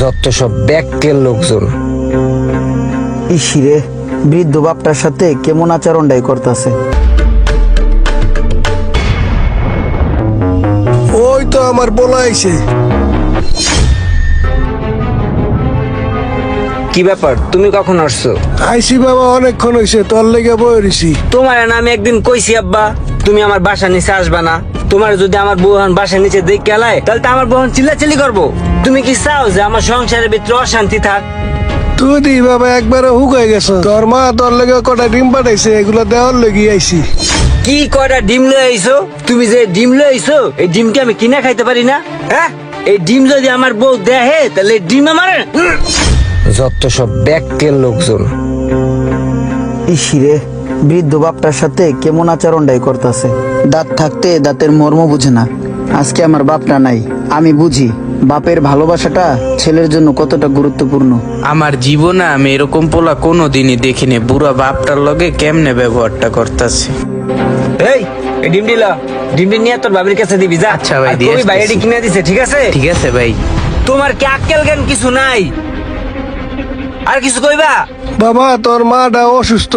যত সব লোকজন। ইসিরে বৃদ্ধ বাপটার সাথে কেমন আচরণটাই করতেছে? ওই তো আমার বলা আইছে। কি ব্যাপার? তুমি কখন আসছো? আইসি বাবা অনেকক্ষণ হয়েছে তোর লেগে বই তোমার না আমি একদিন কইছি আব্বা তুমি আমার বাসা নিচে আসবা না। তোমার যদি আমার বউহান বাসা নিচে দেখে এলায় তাহলে তো আমার বউহান চিল্লাচিল্লি করব। তুমি কি চাও যে আমার সংসারের ভিতরে অশান্তি থাক? তুই দি বাবা একবারে হুকাই গেছ। তোর মা তোর লেগে কটা ডিম পাঠাইছে এগুলো দেওয়ার লেগে আইছি। কি কয়টা ডিম লয়ে আইছো? তুমি যে ডিম লয়ে আইছো এই ডিম কি আমি কিনা খাইতে পারি না? হ্যাঁ? এই ডিম যদি আমার বউ দেহে তাহলে ডিম আমার। যত সব ব্যাকটের লোকজন। ইসিরে বৃদ্ধ বাপটার সাথে কেমন আচরণটাই করতেছে? দাঁত থাকতে দাঁতের মর্ম বুঝে না। আজকে আমার বাপটা নাই আমি বুঝি বাপের ভালোবাসাটা ছেলের জন্য কতটা গুরুত্বপূর্ণ। আমার জীবনে আমি এরকম পোলা কোনো দিনই দেখিনি বুড়া বাপটার লগে কেমনে ব্যবহারটা করতেছে। এই এই ডিম দিলা ডিমটি নিয়ে তোর বাবির কাছে দিবি যা। আচ্ছা ভাই, দিয়ে বাইরে কিনে দিছে ঠিক আছে? ঠিক আছে ভাই। তোমার কি আক্কেল জ্ঞান কিছু নাই? আর কিছু কইবা? বাবা তোর মাটা অসুস্থ।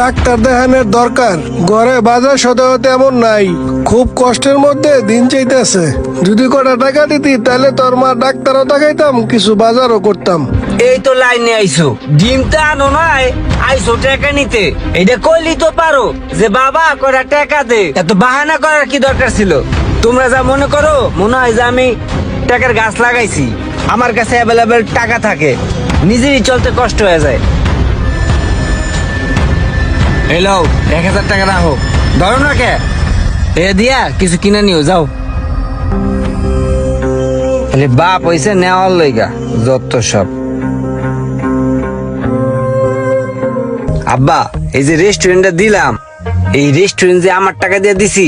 ডাক্তার দেখানোর দরকার। ঘরে বাজার সদাও তেমন নাই। খুব কষ্টের মধ্যে দিন চাইতেছে। যদি কটা টাকা দিতি তাহলে তোর মা ডাক্তারও দেখাইতাম কিছু বাজারও করতাম। এই তো লাইনে আইছো। ডিমটা আনো নাই আইসো টাকা নিতে। এটা কইলি তো পারো যে বাবা করা টাকা দে। এত বাহানা করার কি দরকার ছিল? তোমরা যা মনে করো মনে হয় যে আমি টাকার গাছ লাগাইছি। আমার কাছে অ্যাভেলেবেল টাকা থাকে। নিজেরই চলতে কষ্ট হয়ে যায়। এলো এক হাজার টাকা রাখো ধরো না কে? এ দিয়া, কিছু কিনে নিও, যাও। খালি বাপ, হইছে নেওয়ার লইগা, যত সব। আব্বা, এই যে রেস্টুরেন্টটা দিলাম, এই রেস্টুরেন্ট যে আমার টাকা দিয়ে দিছি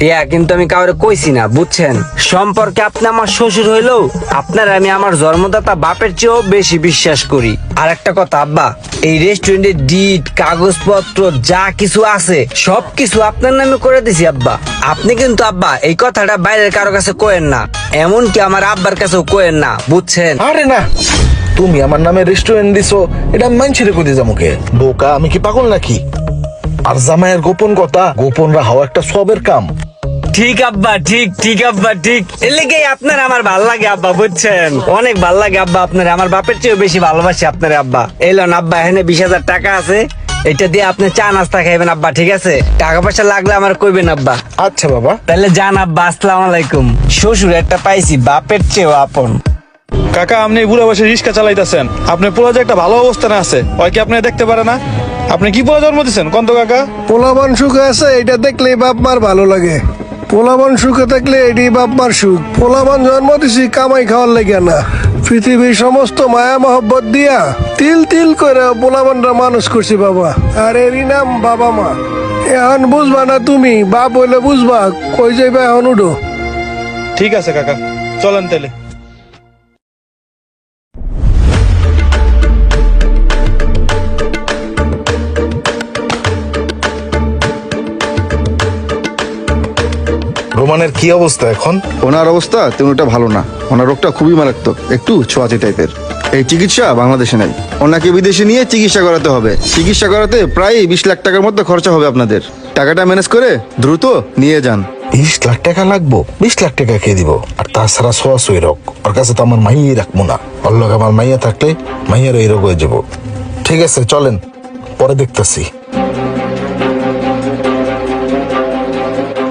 ইয়া, কিন্তু আমি কাউরে কইছি না, বুঝছেন? সম্পর্কে আপনি আমার শ্বশুর হইলেও আপনার আমি আমার জন্মদাতা বাপের চেয়েও বেশি বিশ্বাস করি। আর একটা কথা, আব্বা, এই রেস্টুরেন্টের ডিট কাগজপত্র, যা কিছু আছে, সব কিছু আপনার নামে করে দিছি, আব্বা। আপনি কিন্তু, আব্বা, এই কথাটা বাইরের কারও কাছে কোয়েন না, এমনকি আমার আব্বার কাছেও কোয়েন না, বুঝছেন? আরে না! তুমি আমার নামে রেস্টুরেন্ট দিছো, এটা মানছি রে কইতে যামুকে বোকা, আমি কি পাগল নাকি? আর জামাইয়ের গোপন কথা গোপন রাহাও একটা সবের কাম। ঠিক আব্বা ঠিক ঠিক আব্বা ঠিক। এর আপনার আমার ভালো লাগে আব্বা বুঝছেন? অনেক ভালো লাগে আব্বা আপনার। আমার বাপের চেয়েও বেশি ভালোবাসি আপনার আব্বা। এলেন আব্বা এখানে বিশ হাজার টাকা আছে। এটা দিয়ে আপনি চা নাস্তা খাইবেন আব্বা ঠিক আছে? টাকা পয়সা লাগলে আমার কইবেন আব্বা। আচ্ছা বাবা। তাহলে যান আব্বা আসসালামু আলাইকুম। শ্বশুর একটা পাইছি বাপের চেয়েও আপন। কাকা আপনি বুড়ো বসে রিক্সা চালাইতেছেন। আপনার পোলা যে একটা ভালো অবস্থানে আছে ওই কি আপনি দেখতে পারে না? আপনি কি পোলা জন্ম দিচ্ছেন কন্ত কাকা। পোলাবান সুখে আছে এটা দেখলেই বাপ মার ভালো লাগে। পোলাবান সুখে থাকলে এটি বাপ মার সুখ। পোলাবান জন্ম দিছি কামাই খাওয়ার লেগে না। পৃথিবীর সমস্ত মায়া মহব্বত দিয়া তিল তিল করে পোলাবানরা মানুষ করছি বাবা। আর এরই নাম বাবা মা। এখন বুঝবা না তুমি বাপ হইলে বুঝবা কই যাইবা এখন উঠো। ঠিক আছে কাকা চলেন তাহলে। রোমানের কি অবস্থা এখন? ওনার অবস্থা তেমনটা ভালো না। ওনার রোগটা খুবই মারাত্মক একটু ছোঁয়াচে টাইপের। এই চিকিৎসা বাংলাদেশে নেই। ওনাকে বিদেশে নিয়ে চিকিৎসা করাতে হবে। চিকিৎসা করাতে প্রায় বিশ লাখ টাকার মতো খরচা হবে আপনাদের। টাকাটা ম্যানেজ করে দ্রুত নিয়ে যান। বিশ লাখ টাকা লাগবো? বিশ লাখ টাকা কে দিব? আর তাছাড়া সোয়াশ ওই রোগ। ওর কাছে তো আমার মাইয়াই রাখব না। ওর লোক আমার মাইয়া থাকলে মাইয়ার এই রোগ হয়ে যাব। ঠিক আছে চলেন। পরে দেখতেছি।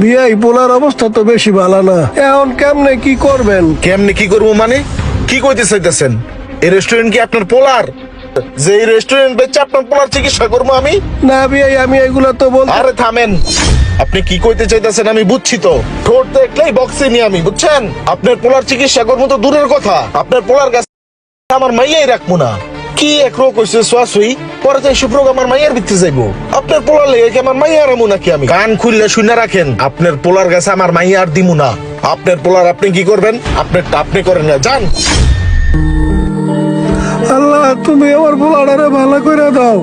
বিয়াই পোলার অবস্থা তো বেশি ভালো না। এখন কেমনে কি করবেন? কেমনি কি করব মানে? কি কইতে চাইতেছেন? এই রেস্টুরেন্ট কি আপনার পোলার? যে এই রেস্টুরেন্ট বেচে আপনার পোলার চিকিৎসা করব আমি? না বিয়াই আমি এগুলা তো বল আরে থামেন। আপনি কি কইতে চাইতেছেন আমি বুঝছি তো। ঠোঁট দেখলেই বক্সে নিয়ে আমি বুঝছেন? আপনার পোলার চিকিৎসা করব তো দূরের কথা। আপনার পোলার কাছে আমার মাইয়াই রাখব না। কি এক রোগ হয়েছে সোয়াশুই পরে তো এইসব রোগ আমার মাইয়ার ভিত্তি যাইবো। আপনার পোলার লেগে কি আমার মাইয়া রামু নাকি আমি? কান খুললে শুনে রাখেন। আপনার পোলার কাছে আমার মাইয়া আর দিমু না। আপনার পোলার আপনি কি করবেন? আপনার আপনি করেন না যান। আল্লাহ তুমি আমার পোলাটারে ভালো করে দাও।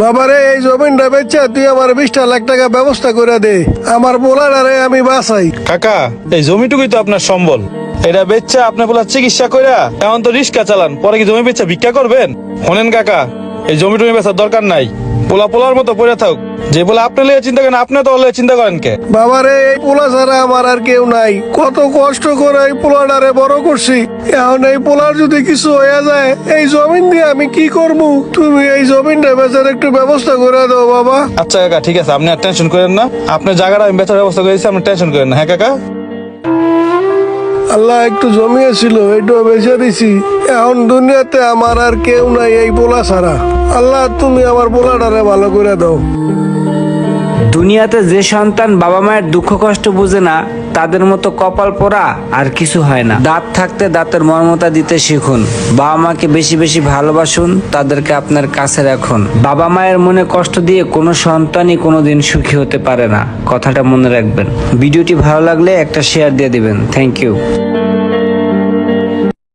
বাবারে এই জমিনটা বেচা তুই আমার বিশটা লাখ টাকা ব্যবস্থা করে দে। আমার পোলাটারে আমি বাঁচাই। কাকা এই জমিটুকুই তো আপনার সম্বল। এটা বেচ্চা আপনি পোলার চিকিৎসা কইরা। এখন তো রিক্সা চালান পরে কি জমি বেচা ভিক্ষা করবেন? শোনেন কাকা এই জমি টমি বেচার দরকার নাই। পোলা পোলার মতো পড়ে থাক যে বলে আপনি লিয়ে চিন্তা করেন আপনি তো হলে চিন্তা করেন কে? বাবারে এই পোলা ছাড়া আমার আর কেউ নাই। কত কষ্ট করে এই পোলাটারে বড় করছি। এখন এই পোলার যদি কিছু হয়ে যায় এই জমিন দিয়ে আমি কি করব? তুমি এই জমিনটা বেচার একটু ব্যবস্থা করে দাও বাবা। আচ্ছা কাকা ঠিক আছে আপনি আর টেনশন করেন না। আপনার জায়গাটা আমি বেচার ব্যবস্থা করেছি আপনি টেনশন করেন না। হ্যাঁ কাকা? আল্লাহ একটু জমিয়েছিল এটু বেঁচে দিছি। এখন দুনিয়াতে আমার আর কেউ নাই এই পোলা ছাড়া। আল্লাহ, তুমি আমার পোলাটারে ভালো করে দাও। দুনিয়াতে যে সন্তান বাবা মায়ের দুঃখ কষ্ট বুঝে না তাদের মতো কপাল পরা আর কিছু হয় না। দাঁত থাকতে দাঁতের মর্মতা দিতে শিখুন। বাবা মাকে বেশি বেশি ভালোবাসুন, তাদেরকে আপনার কাছে রাখুন। বাবা মায়ের মনে কষ্ট দিয়ে কোনো সন্তানই কোনো দিন সুখী হতে পারে না। কথাটা মনে রাখবেন। ভিডিওটি ভালো লাগলে একটা শেয়ার দিয়ে দিবেন। Thank you